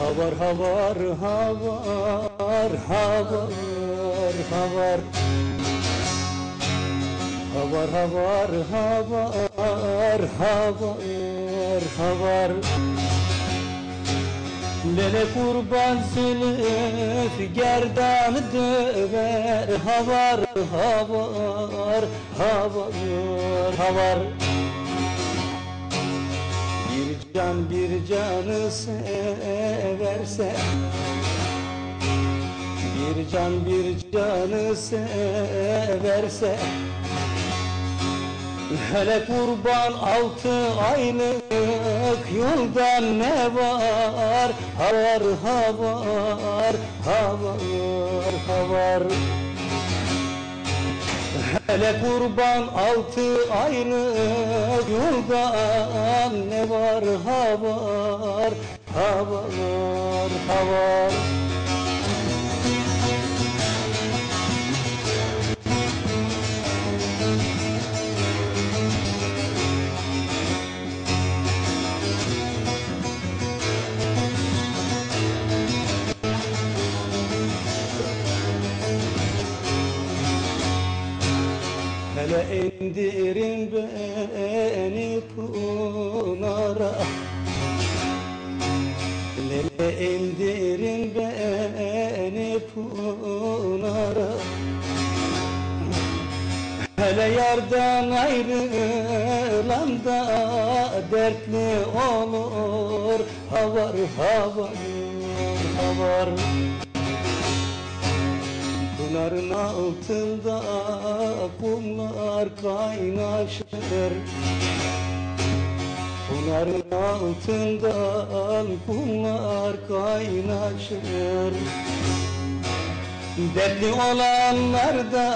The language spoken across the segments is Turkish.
Havar havar havar havar havar. Havar havar havar havar havar. Lele kurban sülüf gerdanı döver. Havar havar havar havar Bir can bir canı severse Bir can bir canı severse Hele kurban altı aylık yoldan ne var? Havar havar havar havar. Hele kurban altı aylık yoldan ne var havar havar havar Hele indirin beni pınara Hele indirin beni pınara Hele yardan ayrılan da dertli olur Havar havar havar Pınarın altında kumlar kaynaşır. Pınarın altından kumlar kaynaşır. Dertli olanlar da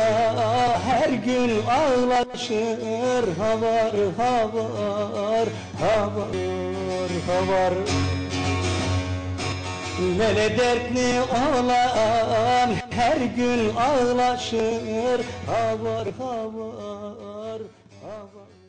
her gün ağlaşır. Havar havar havar havar. Lele dertli olan her gün ağlaşır havar havar havar.